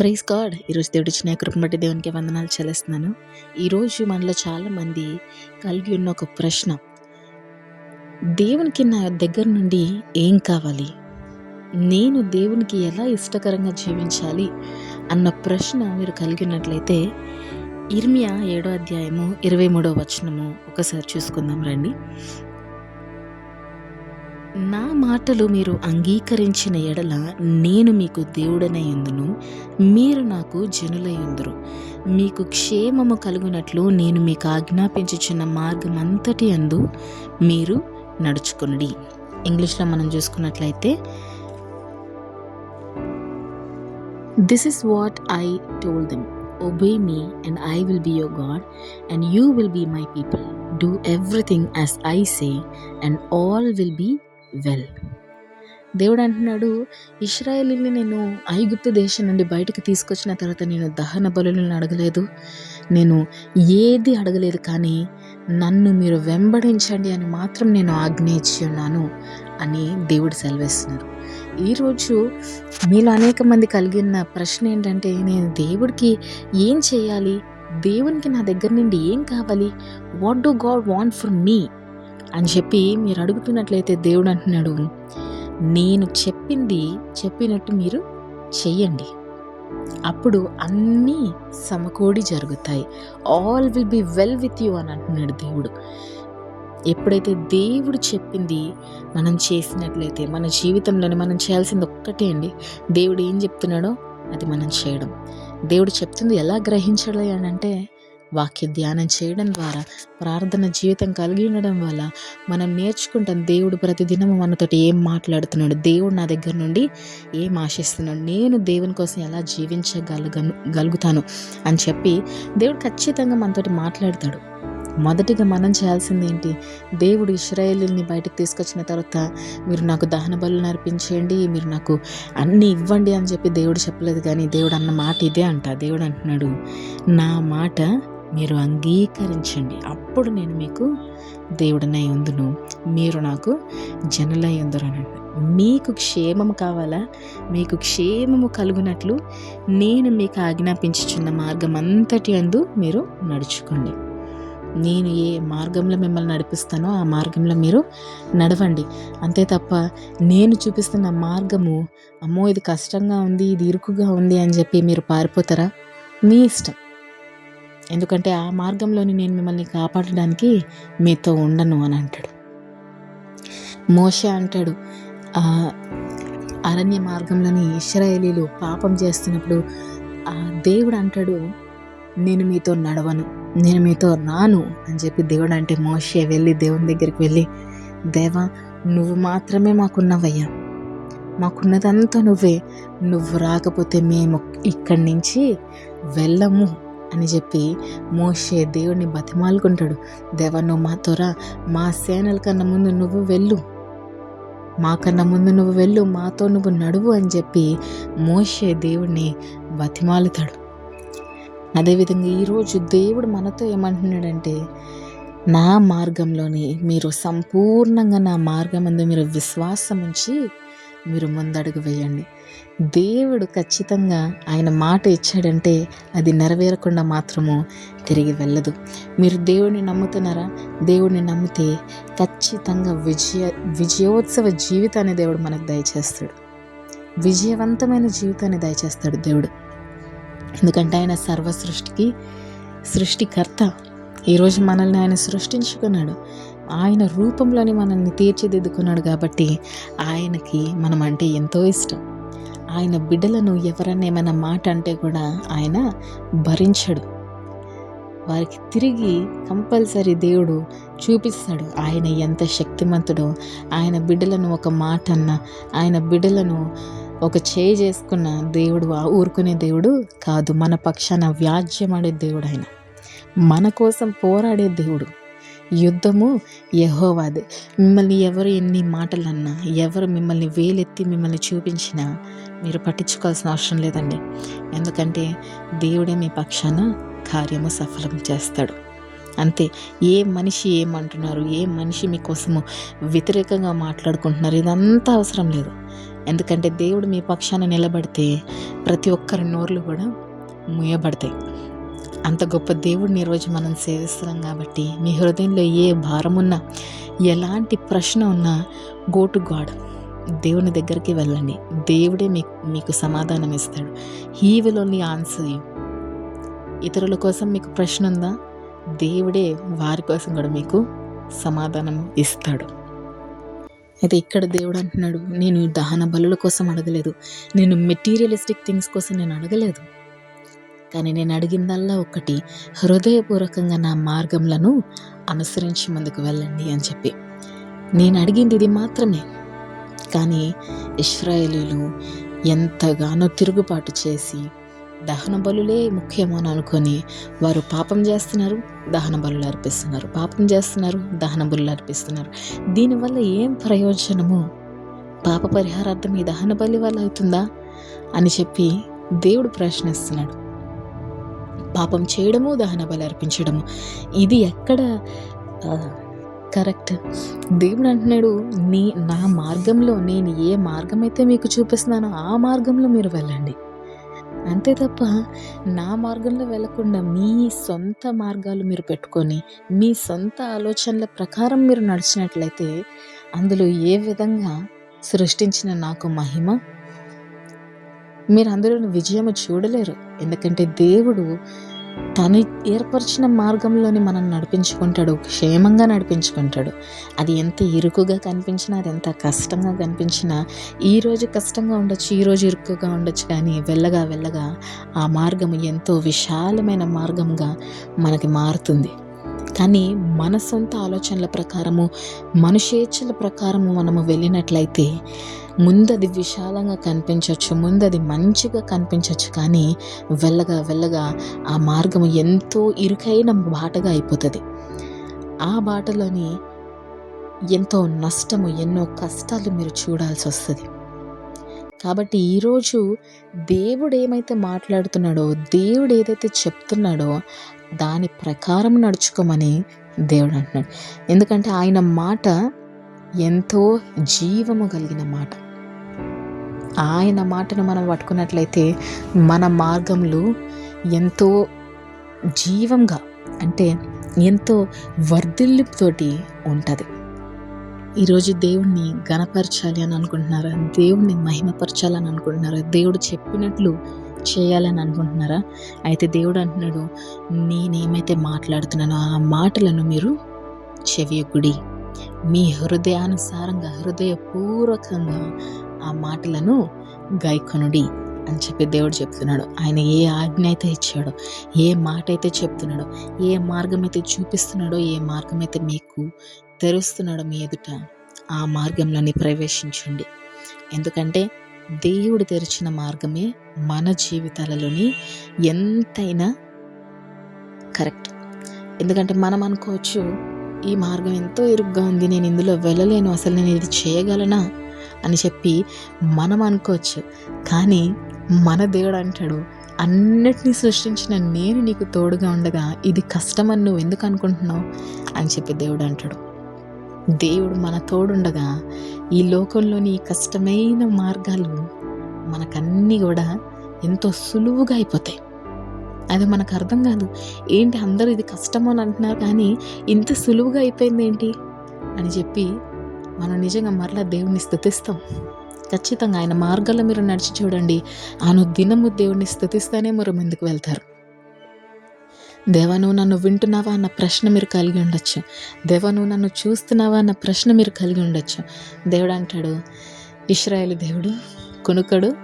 Praise God. ఈరోజు దేవుడు ఇచ్చిన కృపను బట్టి దేవునికి వందనాలు చెల్లిస్తున్నాను. ఈరోజు మనలో చాలామంది కలిగి ఉన్న ఒక ప్రశ్న. దేవునికి నా దగ్గర నుండి ఏం కావాలి? నేను దేవునికి ఎలా ఇష్టకరంగా జీవించాలి? అన్న ప్రశ్న మీరు కలిగి ఉన్నట్లయితే ఇర్మియా ఏడో అధ్యాయము ఇరవై మూడో వచనము ఒకసారి చూసుకుందాం రండి. నా మాటలు మీరు అంగీకరించిన ఎడల నేను మీకు దేవుడనై ఉందును. మీరు నాకు జనులై ఉందురు. మీకు క్షేమము కలుగునట్లు నేను మీకు ఆజ్ఞాపించుచున్న మార్గం అంతటి అందు మీరు నడుచుకుని ఇంగ్లీష్లో మనం చూసుకున్నట్లయితే this is what I told them obey me and I will be your God and you will be my people. Do everything as I say and all will be well. దేవుడు అంటున్నాడు ఇస్రాయేలీని నేను ఐగుప్తు దేశం నుండి బయటకు తీసుకొచ్చిన తర్వాత నేను దహన బలులను అడగలేదు. నేను ఏది అడగలేదు కానీ నన్ను మీరు వెంబడించండి అని మాత్రం నేను ఆజ్ఞ ఇచ్చి ఉన్నాను అని దేవుడు సెలవిస్తున్నారు. ఈరోజు మీలో అనేక మంది కలిగిన ప్రశ్న ఏంటంటే నేను దేవుడికి ఏం చేయాలి? దేవునికి నా దగ్గర నుండి ఏం కావాలి? What do God want for me అని చెప్పి మీరు అడుగుతున్నట్లయితే దేవుడు అంటున్నాడు నేను చెప్పింది చెప్పినట్టు మీరు చెయ్యండి. అప్పుడు అన్నీ సమకూడి జరుగుతాయి. All will be well with you అని అంటున్నాడు దేవుడు. ఎప్పుడైతే దేవుడు చెప్పింది మనం చేసినట్లయితే మన జీవితంలోనే మనం చేయాల్సింది ఒక్కటే అండి. దేవుడు ఏం చెప్తున్నాడో అది మనం చేయడం. దేవుడు చెప్తుంది ఎలా గ్రహించాలి అని అంటే వాక్య ధ్యానం చేయడం ద్వారా ప్రార్థన జీవితం కలిగి ఉండడం వల్ల మనం నేర్చుకుంటాం దేవుడు ప్రతిదినం మనతోటి ఏం మాట్లాడుతున్నాడు దేవుడు నా దగ్గర నుండి ఏం ఆశిస్తున్నాడు నేను దేవుని కోసం ఎలా జీవించగలగను గలుగుతాను అని చెప్పి దేవుడు ఖచ్చితంగా మనతోటి మాట్లాడతాడు. మొదటిగా మనం చేయాల్సింది ఏంటి? దేవుడు ఇస్రాయేలీని బయటకు తీసుకొచ్చిన తర్వాత మీరు నాకు దహన బలు నడిపించేయండి మీరు నాకు అన్నీ ఇవ్వండి అని చెప్పి దేవుడు చెప్పలేదు కానీ దేవుడు అన్న మాట ఇదే అంట. దేవుడు అంటున్నాడు నా మాట మీరు అంగీకరించండి. అప్పుడు నేను మీకు దేవుడనై ఉందును. మీరు నాకు జనులై ఉందరు అనండి మీకు క్షేమము కావాలా? మీకు క్షేమము కలుగునట్లు నేను మీకు ఆజ్ఞాపించుచున్న మార్గం అంతటి అందు మీరు నడుచుకోండి. నేను ఏ మార్గంలో మిమ్మల్ని నడిపిస్తానో ఆ మార్గంలో మీరు నడవండి. అంతే తప్ప నేను చూపిస్తున్న మార్గము అమ్మో ఇది కష్టంగా ఉంది ఇది ఇరుకుగా ఉంది అని చెప్పి మీరు పారిపోతారా? మీ ఇష్టం. ఎందుకంటే ఆ మార్గంలోని నేను మిమ్మల్ని కాపాడడానికి మీతో ఉండను అని అంటాడు. మోష అంటాడు అరణ్య మార్గంలోని ఇస్రాయేలీలు పాపం చేస్తున్నప్పుడు ఆ దేవుడు అంటాడు నేను మీతో నడవను నేను మీతో రాను అని చెప్పి దేవుడు అంటే మోషే వెళ్ళి దేవుని దగ్గరికి వెళ్ళి దేవా నువ్వు మాత్రమే మాకున్నవయ్యా. మాకున్నదంతా నువ్వే. నువ్వు రాకపోతే మేము ఇక్కడి నుంచి వెళ్ళము. అని చెప్పి మోషే దేవుడిని బతిమాలుకుంటాడు. దేవ నువ్వు మాతో రా. మా సేనల కన్నా ముందు నువ్వు వెళ్ళు. మాకన్నా ముందు నువ్వు వెళ్ళు. మాతో నువ్వు నడువు అని చెప్పి మోషే దేవుడిని బతిమాలుతాడు. అదేవిధంగా ఈరోజు దేవుడు మనతో ఏమంటున్నాడంటే నా మార్గంలోని మీరు సంపూర్ణంగా నా మార్గం అందు మీరు విశ్వాసం ఉంచి మీరు ముందడుగు వేయండి. దేవుడు ఖచ్చితంగా ఆయన మాట ఇచ్చాడంటే అది నెరవేరకుండా మాత్రము తిరిగి వెళ్ళదు. మీరు దేవుడిని నమ్ముతున్నారా? దేవుడిని నమ్మితే ఖచ్చితంగా విజయ విజయోత్సవ జీవితాన్ని దేవుడు మనకు దయచేస్తాడు. విజయవంతమైన జీవితాన్ని దయచేస్తాడు దేవుడు. ఎందుకంటే ఆయన సర్వ సృష్టికి సృష్టికర్త. ఈరోజు మనల్ని ఆయన సృష్టించుకున్నాడు. ఆయన రూపంలోని మనల్ని తీర్చిదిద్దుకున్నాడు కాబట్టి ఆయనకి మనం అంటే ఎంతో ఇష్టం. ఆయన బిడ్డలను ఎవరన్నా ఏమైనా మాట అంటే కూడా ఆయన భరించడు. వారికి తిరిగి కంపల్సరీ దేవుడు చూపిస్తాడు ఆయన ఎంత శక్తిమంతుడో. ఆయన బిడ్డలను ఒక మాట అన్న ఆయన బిడ్డలను ఒక చేయి చేసుకున్న దేవుడు ఊరుకునే దేవుడు కాదు. మన పక్షాన వ్యాజ్యమాడే దేవుడు ఆయన. మన కోసం పోరాడే దేవుడు. యుద్ధము యహోవాదే. మిమ్మల్ని ఎవరు ఎన్ని మాటలు అన్నా ఎవరు మిమ్మల్ని వేలెత్తి మిమ్మల్ని చూపించినా మీరు పట్టించుకోవాల్సిన అవసరం లేదండి. ఎందుకంటే దేవుడే మీ పక్షాన కార్యము సఫలం చేస్తాడు. అంతే. ఏ మనిషి ఏమంటున్నారు ఏ మనిషి మీకోసము వ్యతిరేకంగా మాట్లాడుకుంటున్నారు ఇదంతా అవసరం లేదు. ఎందుకంటే దేవుడు మీ పక్షాన నిలబడితే ప్రతి ఒక్కరి నోర్లు కూడా మూయబడతాయి. అంత గొప్ప దేవుడిని ఈరోజు మనం సేవిస్తున్నాం కాబట్టి మీ హృదయంలో ఏ భారం ఉన్నా ఎలాంటి ప్రశ్న ఉన్నా గో టు గాడ్ దేవుని దగ్గరికి వెళ్ళండి. దేవుడే మీకు మీకు సమాధానం ఇస్తాడు. He will only answer you ఇతరుల కోసం మీకు ప్రశ్న ఉందా? దేవుడే వారి కోసం కూడా మీకు సమాధానం ఇస్తాడు. అయితే ఇక్కడ దేవుడు అంటున్నాడు నేను దహన బలుల కోసం అడగలేదు. నేను మెటీరియలిస్టిక్ థింగ్స్ కోసం నేను అడగలేదు. కానీ నేను అడిగిందల్లా ఒకటి హృదయపూర్వకంగా నా మార్గంలను అనుసరించి ముందుకు వెళ్ళండి అని చెప్పి. నేను అడిగింది ఇది మాత్రమే. కానీ ఇస్రాయేలీలు ఎంతగానో తిరుగుబాటు చేసి దహన బలులే ముఖ్యమని అనుకొని వారు పాపం చేస్తున్నారు దహన బలులు అర్పిస్తున్నారు. పాపం చేస్తున్నారు దహన బలులు అర్పిస్తున్నారు. దీనివల్ల ఏం ప్రయోజనము? పాప పరిహారార్థం ఈ దహన బలి వల్ల అవుతుందా? అని చెప్పి దేవుడు ప్రశ్నిస్తున్నాడు. పాపం చేయడము దహన బలి అర్పించడము. ఇది ఎక్కడ? కరెక్ట్. దేవుడు అంటున్నాడు నీ నా మార్గంలో నేను ఏ మార్గం అయితే మీకు చూపిస్తున్నానో ఆ మార్గంలో మీరు వెళ్ళండి. అంతే తప్ప నా మార్గంలో వెళ్ళకుండా మీ సొంత మార్గాలు మీరు పెట్టుకొని మీ సొంత ఆలోచనల ప్రకారం మీరు నడిచినట్లయితే అందులో ఏ విధంగా సృష్టించిన నాకు మహిమ? మీరు అందులో విజయము చూడలేరు. ఎందుకంటే దేవుడు తను ఏర్పరిచిన మార్గంలోని మనం నడిపించుకుంటాడు క్షేమంగా నడిపించుకుంటాడు. అది ఎంత ఇరుకుగా కనిపించినా అది ఎంత కష్టంగా కనిపించినా ఈరోజు కష్టంగా ఉండొచ్చు ఈరోజు ఇరుకుగా ఉండొచ్చు కానీ వెళ్ళగా వెళ్ళగా ఆ మార్గం ఎంతో విశాలమైన మార్గంగా మనకి మారుతుంది. కానీ మన సొంత ఆలోచనల ప్రకారము మనుషేచ్ఛల ప్రకారము మనము వెళ్ళినట్లయితే ముందది విశాలంగా కనిపించవచ్చు ముందది మంచిగా కనిపించవచ్చు కానీ వెళ్ళగా వెళ్ళగా ఆ మార్గం ఎంతో ఇరుకైన బాటగా అయిపోతుంది. ఆ బాటలోని ఎంతో నష్టము ఎన్నో కష్టాలు మీరు చూడాల్సి వస్తుంది కాబట్టి ఈరోజు దేవుడు ఏమైతే మాట్లాడుతున్నాడో దేవుడు ఏదైతే చెప్తున్నాడో దాని ప్రకారం నడుచుకోమని దేవుడు అంటున్నాడు. ఎందుకంటే ఆయన మాట ఎంతో జీవము కలిగిన మాట. ఆయన మాటను మనం పట్టుకున్నట్లయితే మన మార్గంలో ఎంతో జీవంగా అంటే ఎంతో వర్ధిల్లుతోటి ఉంటుంది. ఈరోజు దేవుణ్ణి గణపరచాలి అని అనుకుంటున్నారా? దేవుణ్ణి మహిమపరచాలని అనుకుంటున్నారా? దేవుడు చెప్పినట్లు చేయాలని అనుకుంటున్నారా? అయితే దేవుడు అంటున్నాడు నేనేమైతే మాట్లాడుతున్నానో ఆ మాటలను మీరు చెవియకుడి. మీ హృదయానుసారంగా హృదయపూర్వకంగా ఆ మాటలను గైకొనుడి అని చెప్పి దేవుడు చెప్తున్నాడు. ఆయన ఏ ఆజ్ఞ అయితే ఇచ్చాడో ఏ మాట అయితే చెప్తున్నాడో ఏ మార్గం అయితే చూపిస్తున్నాడో ఏ మార్గం అయితే మీకు తెరుస్తున్నాడు మీ ఎదుట. ఆ మార్గంలోని ప్రవేశించండి. ఎందుకంటే దేవుడు తెరిచిన మార్గమే మన జీవితాలలోని ఎంతైనా కరెక్ట్. ఎందుకంటే మనం అనుకోవచ్చు ఈ మార్గం ఎంతో ఇరుగ్గా ఉంది నేను ఇందులో వెళ్ళలేను అసలు నేను ఇది చేయగలనా అని చెప్పి మనం అనుకోవచ్చు. కానీ మన దేవుడు అంటాడు అన్నిటినీ సృష్టించిన నేను నీకు తోడుగా ఉండగా ఇది కష్టమని నువ్వు ఎందుకు అనుకుంటున్నావు? అని చెప్పి దేవుడు అంటాడు. దేవుడు మన తోడుండగా ఈ లోకంలోని కష్టమైన మార్గాలు మనకన్నీ కూడా ఎంతో సులువుగా అయిపోతాయి. అది మనకు అర్థం కాదు. ఏంటి అందరూ ఇది కష్టం అని అంటున్నారు కానీ ఇంత సులువుగా అయిపోయింది ఏంటి? అని చెప్పి మనం నిజంగా మరలా దేవుణ్ణి స్థుతిస్తాం. ఖచ్చితంగా ఆయన మార్గాల్లో మీరు నడిచి చూడండి. ఆను దినము దేవుణ్ణి స్థుతిస్తేనే మీరు ముందుకు వెళ్తారు. దేవా నువ్వు నన్ను వింటున్నావా అన్న ప్రశ్న మీరు కలిగి ఉండొచ్చు. దేవా నువ్వు నన్ను చూస్తున్నావా అన్న ప్రశ్న మీరు కలిగి ఉండొచ్చు. దేవుడు అంటాడు ఇస్రాయేల్ దేవుడు కొనుకడు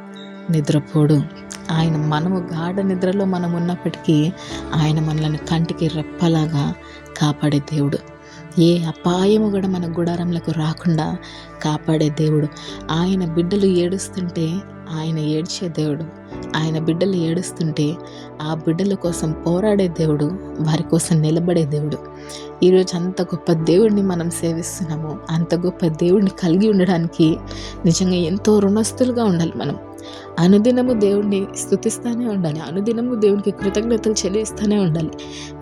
నిద్రపోడు. ఆయన మనము గాఢ నిద్రలో మనం ఉన్నప్పటికీ ఆయన మనల్ని కంటికి రెప్పలాగా కాపాడే దేవుడు. ఏ అపాయము కూడా మన గుడారంలకు రాకుండా కాపాడే దేవుడు. ఆయన బిడ్డలు ఏడుస్తుంటే ఆయన ఏడ్చే దేవుడు. ఆయన బిడ్డలు ఏడుస్తుంటే ఆ బిడ్డల కోసం పోరాడే దేవుడు వారి కోసం నిలబడే దేవుడు. ఈరోజు అంత గొప్ప దేవుడిని మనం సేవిస్తున్నాము. అంత గొప్ప దేవుడిని కలిగి ఉండడానికి నిజంగా ఎంతో రుణస్తులుగా ఉండాలి మనం. అనుదినము దేవుణ్ణి స్థుతిస్తూనే ఉండాలి. అనుదినము దేవునికి కృతజ్ఞతలు చెల్లిస్తూనే ఉండాలి.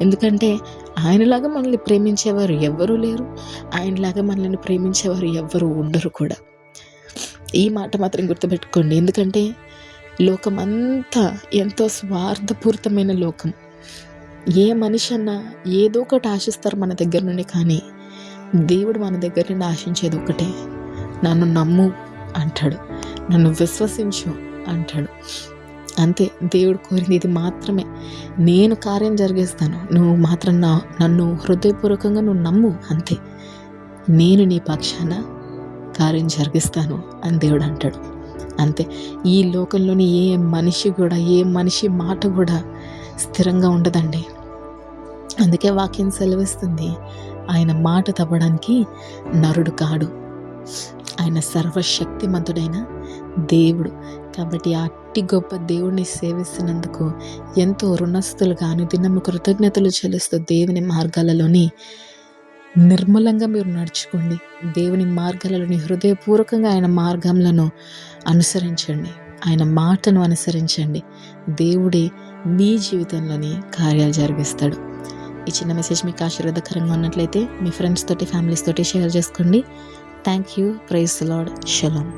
ఎందుకంటే ఆయనలాగా మనల్ని ప్రేమించేవారు ఎవ్వరూ లేరు. ఆయనలాగా మనల్ని ప్రేమించేవారు ఎవ్వరూ ఉండరు కూడా. ఈ మాట మాత్రం గుర్తుపెట్టుకోండి. ఎందుకంటే లోకమంతా ఎంతో స్వార్థపూరితమైన లోకం. ఏ మనిషి అన్నా ఏదో ఒకటి ఆశిస్తారు మన దగ్గర నుండి కానీ దేవుడు మన దగ్గర నుండి ఆశించేది ఒకటే. నన్ను నమ్ము అంటాడు. నన్ను విశ్వసించు అంటాడు. అంతే దేవుడు కోరింది ఇది మాత్రమే. నేను కార్యం జరిగిస్తాను. నువ్వు మాత్రం నా నన్ను హృదయపూర్వకంగా నువ్వు నమ్ము అంతే. నేను నీ పక్షాన కార్యం జరిగిస్తాను అని దేవుడు అంటాడు. అంతే. ఈ లోకంలోని ఏ మనిషి కూడా ఏ మనిషి మాట కూడా స్థిరంగా ఉండదండి. అందుకే వాక్యం సెలవిస్తుంది ఆయన మాట తవ్వడానికి నరుడు కాడు. ఆయన సర్వశక్తిమంతుడైన దేవుడు. కాబట్టి అట్టి గొప్ప దేవుడిని సేవిస్తున్నందుకు ఎంతో రుణస్థులుగా అనుదినము కృతజ్ఞతలు చెల్లిస్తూ దేవుని మార్గాలలోని నిర్మలంగా మీరు నడుచుకోండి. దేవుని మార్గాలలోని హృదయపూర్వకంగా ఆయన మార్గంలను అనుసరించండి. ఆయన మాటను అనుసరించండి. దేవుడే మీ జీవితంలోని కార్యాలు జరిగిస్తాడు. ఈ చిన్న మెసేజ్ మీకు ఆశీర్వాదకరంగా ఉన్నట్లయితే మీ ఫ్రెండ్స్ తోటి ఫ్యామిలీస్ తోటి షేర్ చేసుకోండి. Thank you praise Lord shalom